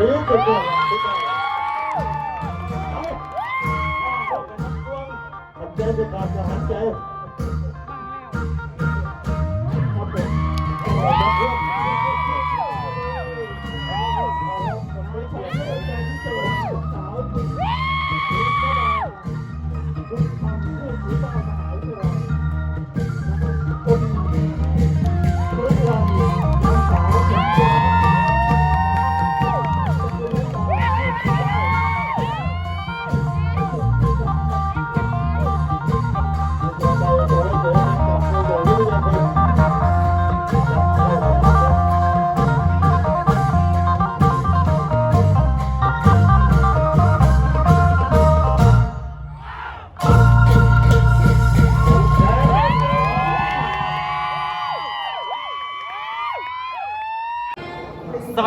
รู้ตั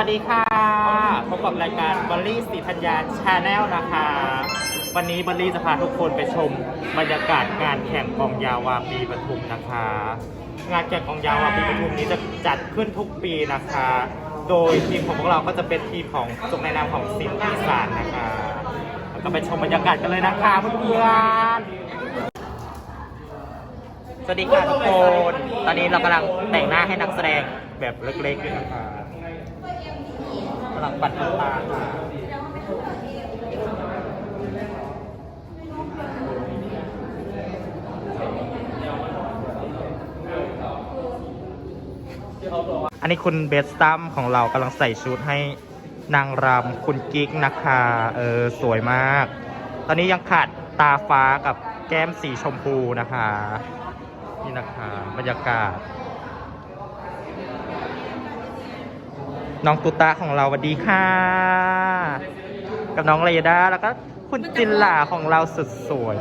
วัสดีค่ะพบกับรายการบอลลี่สีธัญญาชาแนลนะคะ วันนี้บอลลี่จะพาทุกคนไปชมบรรยากาศงานแข่งกองยาวาปีปทุมนะคะ งานแข่งกองยาวาปีปทุมนี้จะจัดขึ้นทุกปีนะคะ โดยทีมของพวกเราก็จะเป็นทีมของจงในนามของสินอีสานนะคะแล้วก็ไปชมบรรยากาศกันเลยนะคะเพื่อนๆสวัสดีค่ะทุกคน ตอนนี้เรากำลังแต่งหน้าให้นักแสดงแบบเล็กๆนะคะ ลังปัดขนตาค่ะอันนี้คุณเบสตัมของเรากำลังใส่ชุดให้นางรำคุณกิ๊กนะคะ เออ สวยมาก ตอนนี้ยังขาดตาฟ้ากับแก้มสีชมพูนะคะ นี่นะคะ บรรยากาศ น้องตุตะของเราสวัสดีค่ะ กับน้องเรดาแล้วก็คุณจินหลาของเราสุดสวย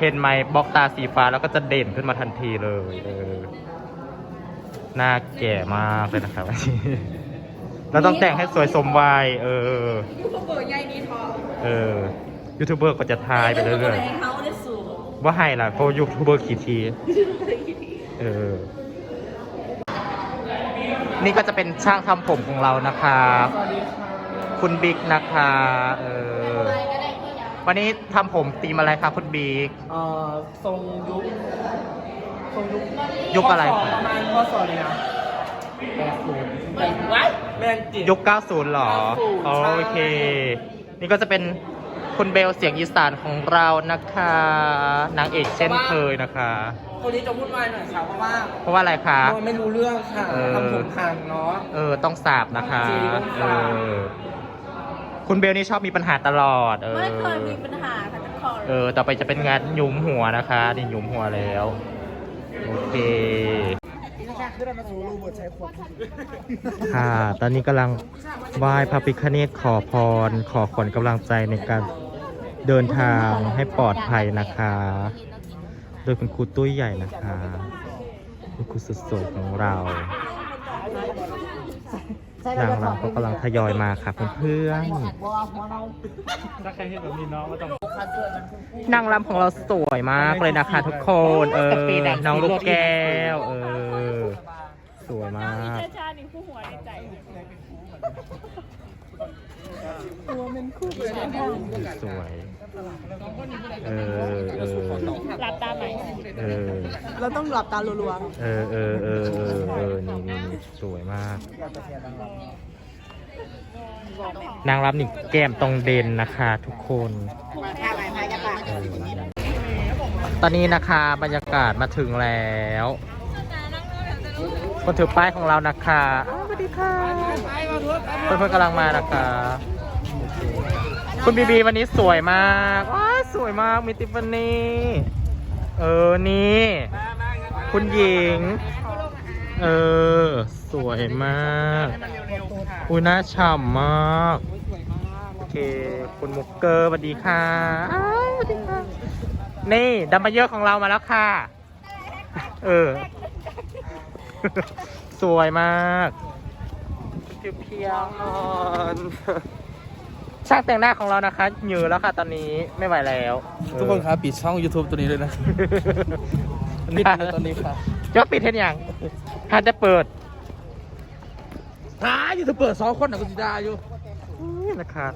เห็นไหมบล็อกตาสีฟ้าแล้วก็จะเด่นขึ้นมาทันทีเลยเออหน้าแก่มากเลยนะครับเราต้องแต่งให้สวยสมวัยเออ ยูทูบเบอร์ใหญ่ดีทองเออ ยูทูบเบอร์ก็จะทายไปเรื่อยเขาได้สูงๆว่าให้ล่ะเพราะยูทูบเบอร์ขีดที เออ นี่ก็จะเป็นช่างทำผมของเรานะคะคุณบิ๊กนะคะเออวันนี้ทำผมตีมอะไรคะคุณบิ๊กเอ่อทรงยุคทรงยุคยุคอะไรพศประมาณพศเลยนะแปดศูนย์แปดไว้แมนจิตยุค 90 หรอ90อ๋อใช่โอเค นี่ก็จะเป็นคุณเบลเสียงอีสานของเรานะคะ นางเอกเช่นเคยนะคะ คนนี้จะพูดวายหน่อยค่ะเพราะว่าเพราะว่าอะไรคะ โดนไม่รู้เรื่องค่ะเออ ทำผมพังเนาะ เออ ต้องสาบนะคะ จริงต้องเอสาบ อ คุณเบลนี่ชอบมีปัญหาตลอด เออ ไม่เคยมีปัญหาค่ะทุกคนเออ ต่อไปจะเป็นงานหยุมหัวนะคะ นี่หยุมหัวแล้ว โอเค ค่ะ ตอนนี้กำลังไหว้พระพิฆเนศขอพร ขอขวัญกำลังใจในการเดินทางให้ปลอดภัยนะคะ โดยคุณครูตุ้ยใหญ่นะคะคุณครูสุดสวยของเรานางรำก็กำลังทยอยมาค่ะเพื่อนๆถ้าใครเห็นแบบนี้น้องก็ต้องนางรำของเราสวยมากเลยนะคะทุกคน เออ น้องลูกแก้ว เออ สวยมากชานี่คู่หัวในใจสวย เออเออหลับตาไหมเออเราต้องหลับตาลัวเออเออเออเออเออนี่นี่นี่สวยมาก นางรำนี่แก้มตรงเด่นนะคะทุกคนเออตอนนี้นะคะบรรยากาศมาถึงแล้วคนถือป้ายของเรานะคะอ้าวสวัสดีค่ะเพื่อนๆกำลังมานะคะโอเค คุณบีบีวันนี้สวยมากว้ายสวยมากมีติฟฟานี่ เออ นี่ คุณหญิง เออ สวยมากอุ้ยน่าฉ่ำมาก โอเค คุณมุกเกอร์สวัสดีค่ะอ้าวสวัสดีค่ะ นี่ดัมเบลเยอร์ของเรามาแล้วค่ะ เออ สวยมากเพียวๆ ช่างแต่งหน้าของเรานะคะเหนื่อยแล้วค่ะตอนนี้ไม่ไหวแล้วทุกคนครับปิดช่อง YouTube ตัวนี้ด้วยนะปิดเลยตอนนี้ค่ะยอดปิดเท่นยังถ้าจะเปิดท้ายูทูบเปิดสองคนนะคุณจิดาอยู่อุ้นะคะ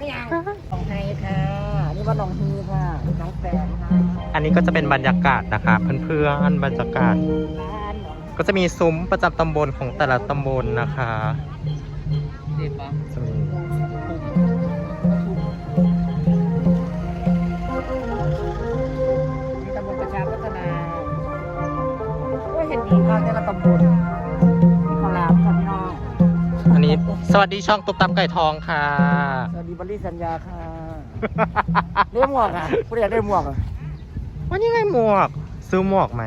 น้องไฮค่ะนี่ว่าน้องฮีค่ะน้องแฟนค่ะอันนี้ก็จะเป็นบรรยากาศนะคะเพื่อนๆบรรยากาศร้านน้อง ก็จะมีซุ้มประจำตำบลของแต่ละตำบลนะคะเจ็บปะจะมีมีตำบลประชาพัฒนาก็เห็นดีค่ะแต่ละตำบลมีข้าวหลามค่ะพี่น้องอันนี้สวัสดีช่องตุ๊บตับไก่ทองค่ะ สวัสดีบริสัญญาค่ะเรื่องหมวกอะผู้อยากได้หมวกอะวันนี้ไงหมวก ซื้อหมวกไหม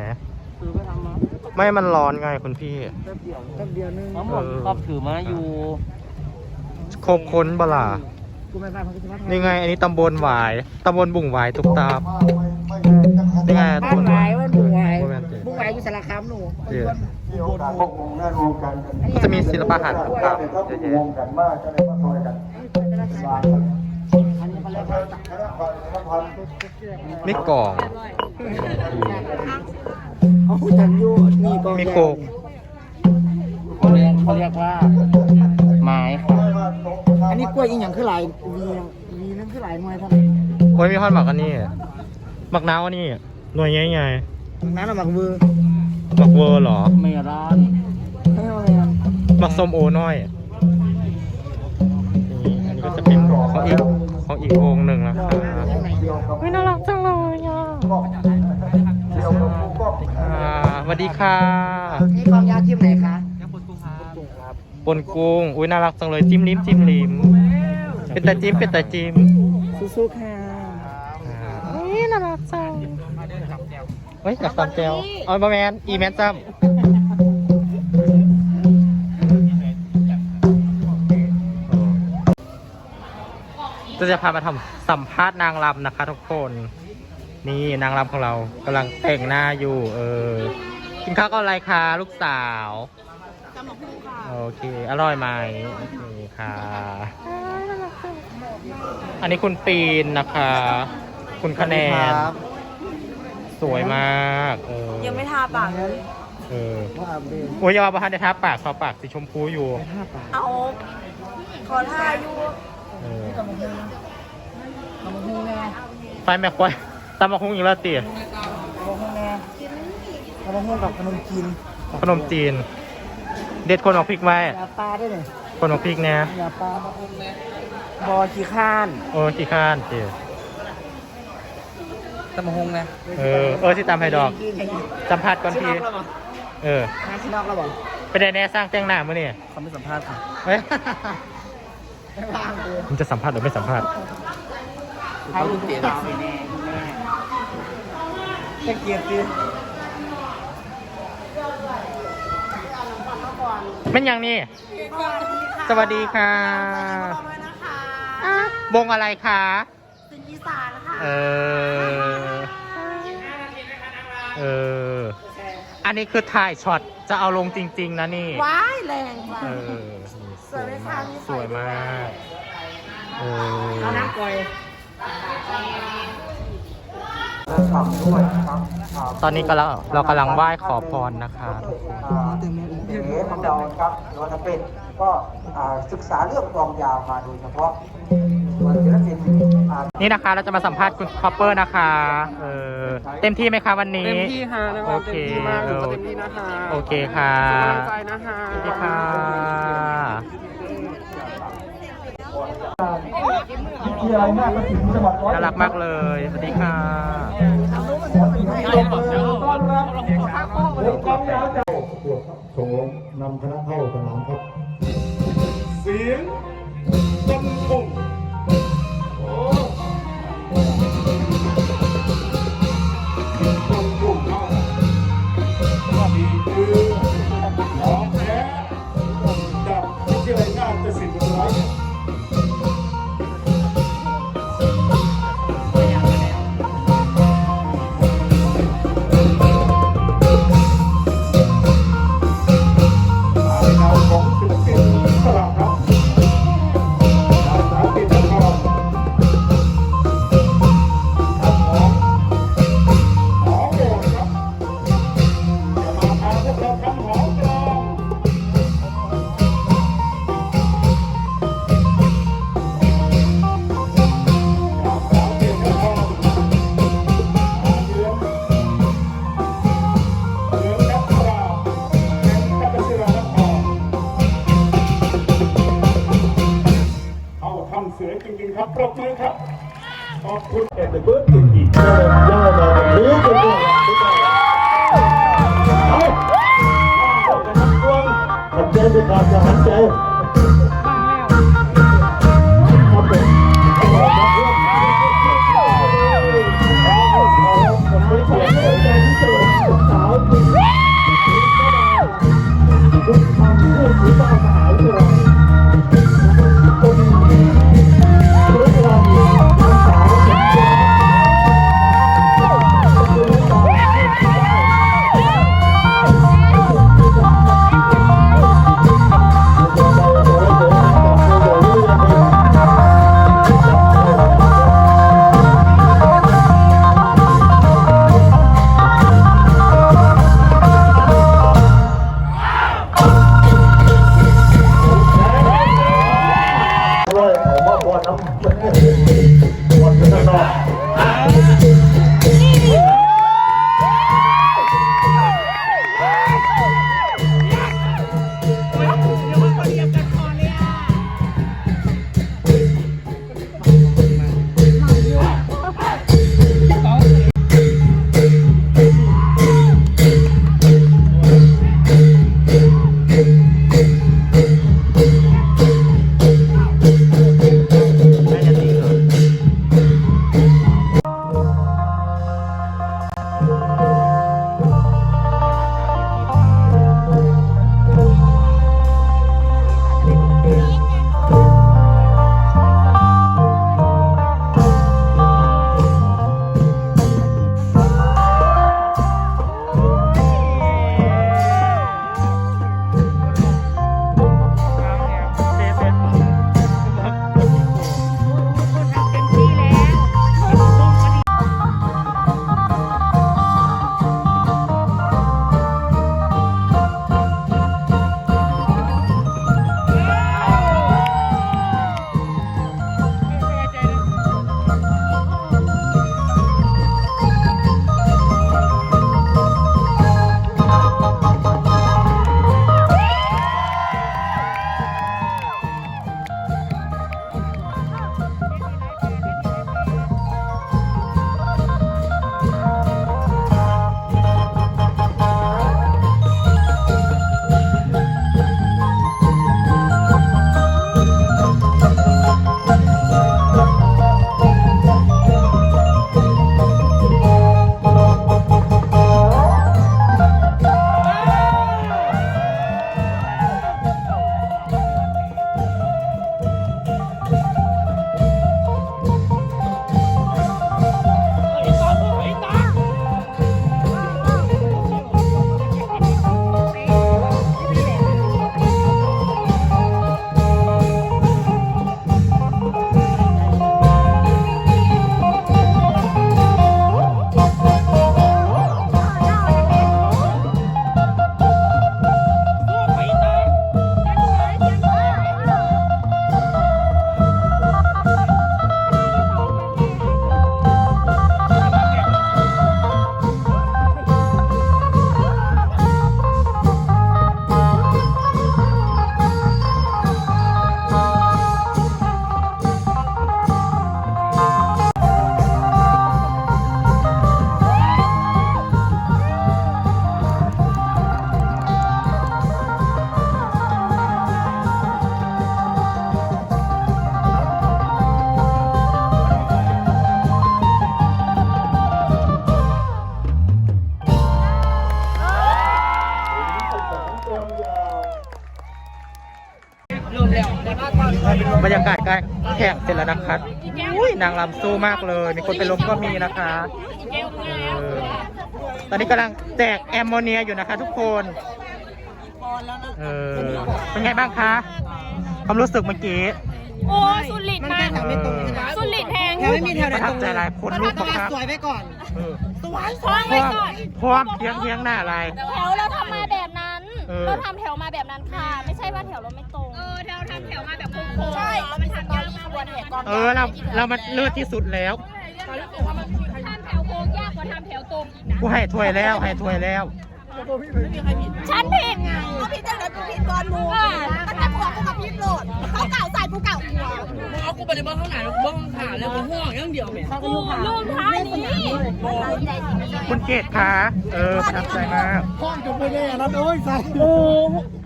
ซื้อไปทำมา ไม่มันร้อนไงคุณพี่ แป๊บเดียวแป๊บเดียวนึงมะม่วงครอบถือมาอยู่โคบค้นบลากูไม่ไปพักที่วัดนี่ไง อันนี้ตำบลหวายตำบลบุ่งหวายตุ๊บตับนี่ไงบ้านหวายว่าบุ้งหวายโมเมนต์บุ้งหวายอยู่สารคามหนูเดี๋ยวมีโอกาสพบวงได้รวมกันจะมีศิลปะหัตถกรรมก็เยอะวแยะงกันมากก็เลยมาซอยกันอันนี้เขาเรียกว่า คณะพันคณะพันมีกล่องเขา พูดกันอยู่นี่ก็มีโคกเขาเรียกเขาเรียกว่าไม้ค่ะอันนี้กล้วยอีกอย่างคือหลายวีวีนั่นคือหลายหน่วยเท่านั้นโอ้ยมีฮอนหมักอันนี้หมักนาวอันนี้หน่วยใหญ่น้ำละหมักมือๆหมักเวอร์เหรอไม่ร้อนให้เอาเลยครับหมักส้มโอน้อยนี่อันนี้ก็จะเป็นของอีกของอีกวงหนึ่งนะครับไม่น่ารักจังเลยอะ เดียวกับผู้ก็ อ่าสวัสดีค่ะนี่กองยาทีมไหนคะปนกุ้งอุ้ยน่ารักจังเลยจิ้มลิ้มจิ้มลิ้มเป็นตาจิ้มเป็นตาจิ้มสู้ๆค่ะอ่าอุ้ยน่ารักจังเฮ้ยอยากตำแจวเอาบะแมนอีแมนจ้ำจะจะพามาทำสัมภาษณ์นางรำนะคะทุกคน นี่นางรำของเรากำลังแต่งหน้าอยู่ เออ กินข้าวก็อะไรคะลูกสาวโอเค อร่อยไหมโอเคค่ะ อันนี้คุณปีนนะคะ คุณคะแนน สวยมาก เออยังไม่ทาปากเลยเออว่าอาบเบนโอ้ยอยาวประพันธ์ในทาปากเขาปากสีชมพูอยู่ห้าปากเอาขอทาอยู่เออทำมาหูแน่ไฟแม่ควาย ตำมะคุ้งอีกแล้วตีทำมาหูแน่ทำมาหูกับขนมจีนขนมจีน เด็ดคนออกพริกไว้ยาปลาด้วยเนี่ยคนออกพริกเนี่ยยาปลาบอขี้ข้านโอ้ขี้ข้านตีตะมะฮงนะเออเออที่ตามไฮดอกสัมผัสก่อนทีเอองานที่นอกแล้วบอกไปได้แน่สร้างแจ้งหน้ามื่อนี่เขาไม่สัมภาษณ์ค่ะเฮ้ยไม่ว่างเลยมึงจะสัมภาษณ์หรือไม่สัมภาษณ์ใครรู้เปลี่ยนแน่แน่ จะเกลียดสิเป็นอย่างนี้ สวัสดีค่ะอะวงอะไรคะเป็นอีสานค่ะ เออ เออ อันนี้คือถ่ายช็อตจะเอาลงจริง ๆ นะนี่ ว้ายแรงค่ะเออ สวยมาก สวยมาก เออเอาน้ำก่อยทำด้วยครับ ตอนนี้ก็เราเรากำลังไหว้ขอพรนะคะเอ๋ของเราครับหรือว่าจะเป็นก็อ่าศึกษาเรื่องกลองยาวมาโดยเฉพาะส่วนศิลปินอ่านี่นะคะเราจะมาสัมภาษณ์คุณคอปเปอร์นะคะ เออเต็มที่ไหมคะวันนี้ เต็มที่ค่ะนะคโอรับเคเต็มที่มากถือว่าเต็มที่นะคะ โอเคค่ะเป็นกำลังใจนะคะสวัสดีค่ะ ที่อะไรหน้าประสิทธิ์จังหวัดร้อยน่ารักมากเลย สวัสดีค่ะ ต้อนรับวงกลองยาวจากส่งนำคณะเข้าสนามครับ เสียงต้นคง ครับปรบมือครับขอบคุณเอ็ดเบิร์ดจริงๆย่ามารู้กันด้วยเอาเอาไปนับดวงหันใจไปขาดจะหันใจ บรรยากาศการแข่งเสร็จแล้วนะคะอุ้ยนางรำสู้มากเลย มีคนไปล้มก็มีนะคะเออตอนนี้กำลังแจกแอมโมเนียอยู่นะคะ ทุกคนเออเป็นไงบ้างคะความรู้สึกเมื่อกี้ โอ้ยสุดฤทธิ์มากเออสุดฤทธิ์แพงแถวไม่มีแถวไหนประตทัรบงใจหลายคนลูกประทับสวยไปก่อนเออสวยท้องพไว้ร้อมก่อนพร้อมเทียงเทียงหน้าอะไรแถวเราทำมาแบบนั้นเออเราทำแถวมาแบบนั้นค่ะ ไม่ใช่ว่าแถวเราไม่ตรง เออแถวทำแถวมาแบบโค้งๆใช่มันทำยากมากกว่าแถวก่อนเออเราเรามันเลิศที่สุดแล้วทำแถวโค้งยากกว่าทำแถวตรงอีกนะกูให้ถ้วยแล้วให้ถ้วยแล้ว ฉันผิดไงก็พี่จะเหลือกูผิดก่อนมูมันจะบวกกูกับพี่โหลดเขาเก่าใส่กูเก่าหัวเอากูปฏิบัติข้างหน้าบ้องขาแล้วก็ห่วงอย่างเดียวแม่ลูกท้ายนี้คุณเกดคะเออประทับใจมากพ่อนจะไปแน่นะโอ้ยใส่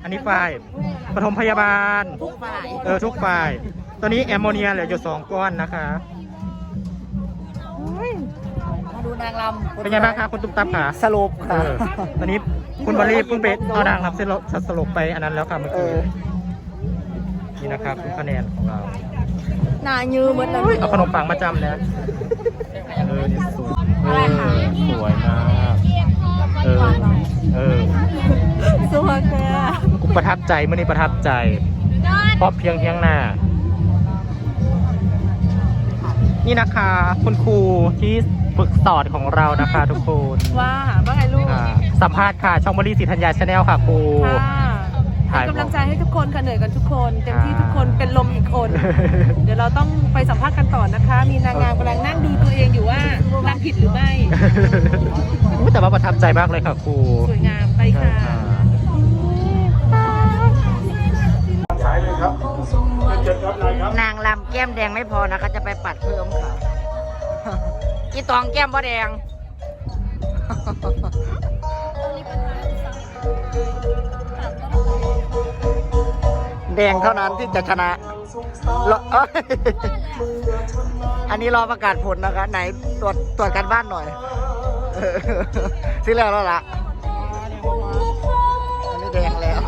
อันนี้ฝ่ายป ฐมพยาบาล ทุกฝ่ายเออทุกฝ่าย ตอนนี้แอมโมเนียเหลืออยู่สองก้อนนะคะ มาดูนางรำเป็นไงบ้างคะคุณตุ๊กตาขาสรุปเออตอนนี้คุณบอลลี่เพิ่งไปเอานางรับเส้นลสลบไปอันนั้นแล้วค่ะเมื่อกี้นี่นะครับคือคะแนนของเรา หนายืมเหมือนเลยอุ้ยเอาขนมปังมาจำนะเออนี่สวยเออสวยมาก เออ เออ สวัสดีกู ประทับใจเมื่อนี้ประทับใจเพราะเพียงเพียงหน้า นี่นะคะ คุณครูที่ฝึกสอนของเรานะคะทุกคนว่าว่าไงลูกอ่าสัมภาษณ์ค่ะ ช่องบริสิทธัญญาชาแนลค่ะครู ค่ะเป็นกำลังใจให้ทุกคนค่ะเหนื่อยกันทุกคนเต็มที่ทุกคนเป็นลมอีกคน เดี๋ยวเราต้องไปสัมภาษณ์กันต่อนะคะ มีนางงามกำลังนั่งดูตัวเองอยู่ว่ารังผิดหรือไม่ อุ๊ยแต่ว่าประทับใจมากเลยค่ะครู สวยงามไปค่ะ ครับเชิญครับนายครับนางลำแก้มแดงไม่พอนะคะจะไปปัดเพิ่มค่ะอีตองแก้มบ่แดงแดงเท่านั้นที่จะชนะรอเอ้ยอันนี้รอประกาศผลนะคะ ไหนตรวจตรวจกันบ้านหน่อยเออที่แล้วแล้วล่ะอันนี้แดงแล้ว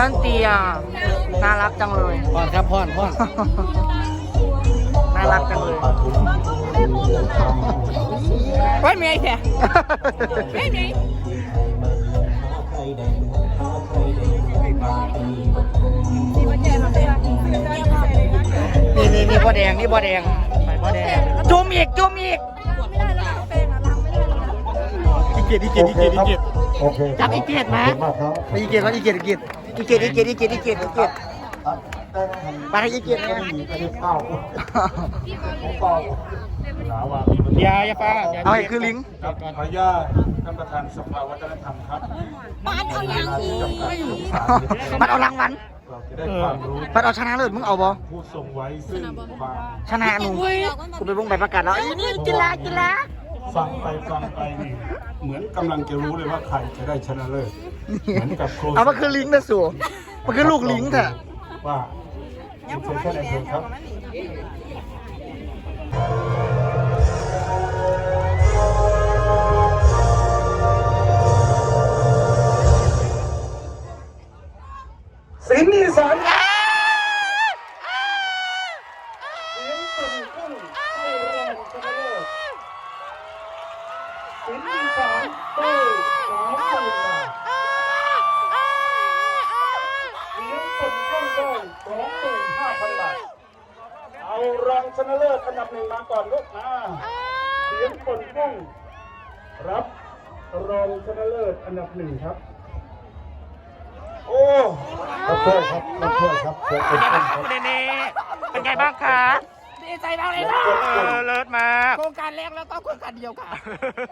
นั่นเตียน่ารักจังเลยพ่อนครับพ่อนพ่อนน่ารักจังเลยว่าไงแค่ไม่มีนี่นี่นี่บอแดงนี่บอแดงไปบอแดงจุ่มอีกจุ่มอีกอีเกียรติอีเกียรติอีเกียรติอีเกียรติ โอเคจับอีเกียรติมาขอบคุณมากครับไปอีเกียรติก่อนอีเกียรติอีเกียรติอีเกียรติอีเกียรติอีเกียรติอีเกียรติอีเกียรติไปให้อีเกียรติไม่ได้หนีไปได้ข้าวของเปล่าหาว่าอย่าอย่าป้าอย่าเอาให้คือลิงครับขออนุญาตท่านประธานสภาวัฒนธรรมครับบ้านเอาอย่างนี้มันเอารางวัลเราจะได้ความรู้มันเอาชนะเลิศมึงเอาบอผู้ทรงไว้ซึ่งความชนะหนูกูไปวงใบประกาศแล้วอีนี่กินละกินละ ฟังไปฟังไปนี่เหมือนกำลังจะรู้เลยว่าใครจะได้ชนะเลิศเหมือนกับโคเอามันคือลิงนะสูมันคือลูกลิงเถอะว่าเชิญท่านนายอำเภอครับสินอีสานเสียงตุ่นกุ้งให้แรงชนะเลิศสินอีสานเต้ยสองหมื่นบาทเสียงตุ่นกุ้งได้สองหมื่นห้าพันบาท เอารองชนะเลิศอันดับหนึ่งมาก่อนลูกนะเสียงตุ่นกุ้ง รับรองชนะเลิศอัน ดับหนึ่งครับ โอ้รับถ้วยครับรับถ้วยครับเชิญเป็นไงคบ้ารังบคุณเนเน่เป็นไงบ้างคะดีใจมากเลยเออเลิศมากโครงการแรกแล้วก็โครงการเดียวค่ะ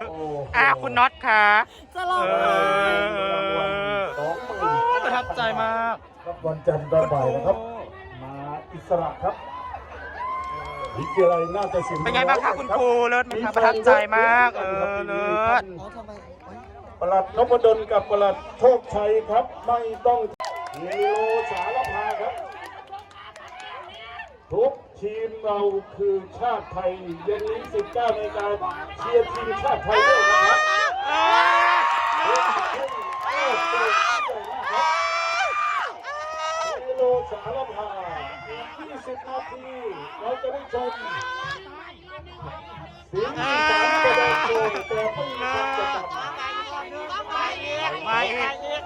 โอ้อะคุณน็อตค่ะจะลองเออสองหมื่นโอ้ยประทับใจมากครับวันจันทร์ตอนบ่ายนะครับ มาอิสระครับวิทยาลัยนาฏศิลป์เป็นไงบ้างคะคุณครูเลิศไหมคะประทับใจมาก เออเลิศ ประหลัดนพดลกับประหลัดโชคชัยครับ ไม่ต้องเฮโลสารพาครับ ทุกทีมเราคือชาติไทยเย็นนี้19นาฬิกาเชียร์ทีมชาติไทยด้วยนะครับเฮโลสารพา20นาทีเราจะได้ชมเสียงอีสานแสดงโชว์แต่ไม่มีความจำ มาอีกเลิศ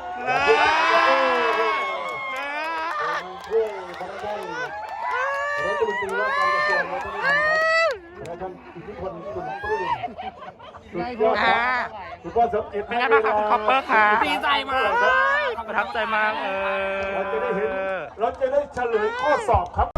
ช่วยคณะท่านรัฐมนตรีว่าการกระทรวงวัฒนธรรมครับคณะท่านอิทธิพลคุณปลื้มสุดยอดครับสุดยอสำเร็จเป็นไงบ้างคะคุณคอปเปอร์คะดีใจมากประทับใจมากเออเราจะได้เห็นเราจะได้เฉลยข้อสอบครับ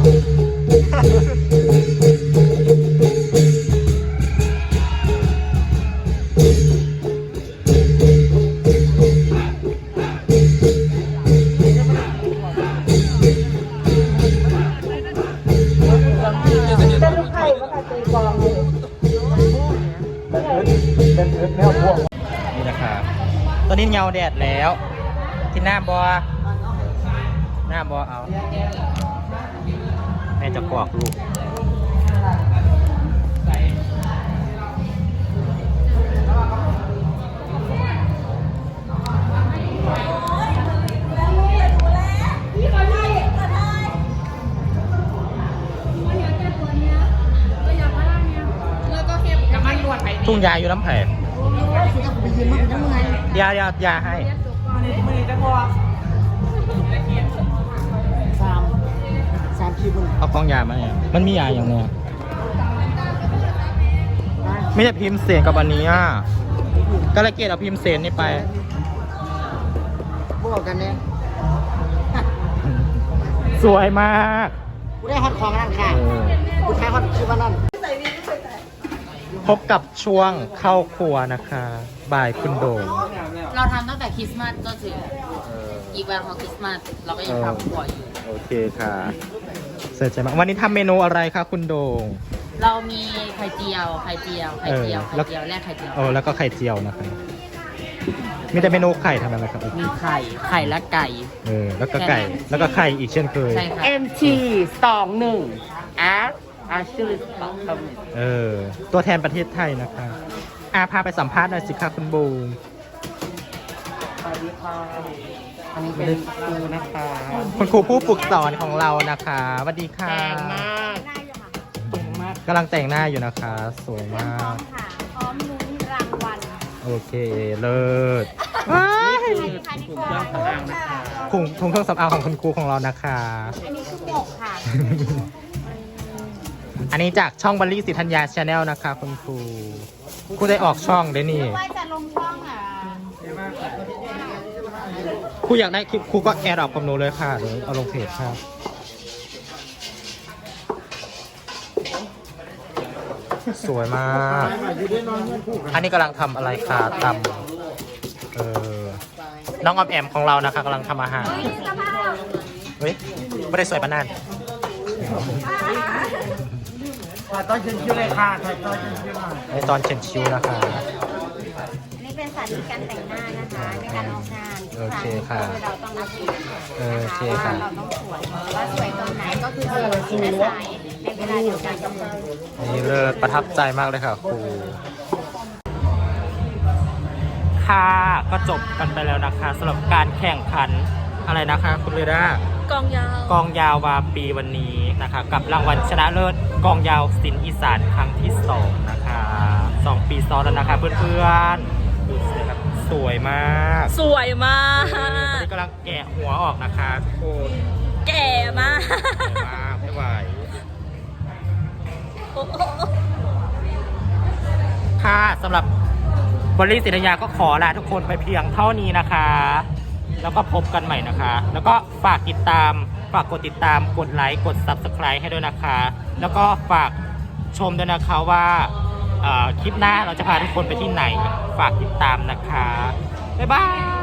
หาสารคามเป็นลูกไข่มาค่ะตีกองเลยเป็นเอิร์ธเป็นเอิร์ธแนวพวกนี่นะคะตอนนี้เงาแดดแล้วกินหน้าบอหน้าบอเอา แม่จะกรอกลูกทุ่งยาอยู่น้ำแผงยายายาให้ส เอากล้องยามาเนี่ยมันมียาอย่างเนี้ยไม่ใช่พิมพ์เสียงกับอันนี้อะก็เลยเกตเอาพิมพ์เสียงนี่ไปบอกกันเนี่ยสวยมากกูได้ฮอตของนั่นค่ะเออกูใช้ฮอตชื่อว่านั่นพบกับช่วงเข้าครัวนะคะบ่ายคุณโดงเราทำตั้งแต่คริสต์มาสก็ถึงอีกวันของคริสต์มาสเราก็ยังทำบ่อยอยู่ โอเคค่ะ เสร็จใช่ไหมวันนี้ทำเมนูอะไรคะคุณโดง เรามีไข่เจียวไข่เจียวไข่เจียวเออแล้วไข่เจียวแรกไข่เจียวเออแล้วก็ไข่เจียวนะคะมีแต่เมนูไข่ทำอะไรครับมีไข่ไข่และไก่ เออแล้วก็ไก่แล้วก็ไข่อีกเช่นเคย ใช่ค่ะ MT สองหนึ่ง at อาชื่อสองคำเออ ตัวแทนประเทศไทยนะคะอาพาไปสัมภาษณ์หน่อยสิคะคุณบูมสวัสดีค่ะ อันนี้เป็นครูนะคะคุณครูผู้ฝึกสอนของเรานะคะสวัสดีค่ะแรงมากเก่งมากกำลังแต่งหน้าอยู่นะคะ สวยมากค่ะพร้อมลุ้นรางวัลโอเค เลิศว้ายภายในกล่องค่ะถุงถุงเครื่องสำอางของคุณครูของเรานะคะ อันนี้คือหมกค่ะอันนี้จากช่องบัลลี่สิทธัญญาชาแนลนะคะ คุณครูครูได้ออกช่องเด้นี่ ว่าจะลงช่องอะ ค รูอยากได้คลิปครูก็แอดออกกับหนูเลยค่ะเดี๋ยวเอาลงเพจครับสวยมาก อันนี้กำลังทำอะไรคะทำเออ น้องออมแอมของเรานะคะกำลังทำอาหาร เฮ้ย ไม่ได้สวยปานนั่นถ่ายตอนเชิญคิวเลยค่ะถ่ายตอนเชิญคิวหน่อยในตอนเชนชิวนะคะ อันนี้เป็นสาธิตการแต่งหน้านะคะในการออกงาน โอเคค่ะคือเราต้องรับผิดเออโอเคว่าค่ะ เราต้องสวยว่าสวยตรงไหนก็คือสวยที่และสายในเวลาเดียวกันนี่เลิศประทับใจมากเลยค่ะครูขค่ะก็จบกันไปแล้วนะคะสำหรับการแข่งขันอะไรนะคะคุณเรด้ากองยาวกองยาววาปีวันนี้นะคะ กับรางวัลชนะเลิศกองยาวสินอีสานครั้งที่สองนะคะสองปีซ้อนแล้วนะคะเพื่อนๆดู สิครับสวยมากสวยมาเออตอนนี้กำลังแกะหัวออกนะคะทุกคนแก่มากสวยมากไม่ไหวค่ะสำหรับบริสิทธยาก็ขอลาทุกคนไปเพียงเท่านี้นะคะ แล้วก็พบกันใหม่นะคะ แล้วก็ฝากติดตามฝากกดติดตามกดไลค์กด Subscribe ให้ด้วยนะคะ แล้วก็ฝากชมด้วยนะคะว่าเอ่อ คลิปหน้าเราจะพาทุกคนไปที่ไหน ฝากติดตามนะคะ บ๊ายบาย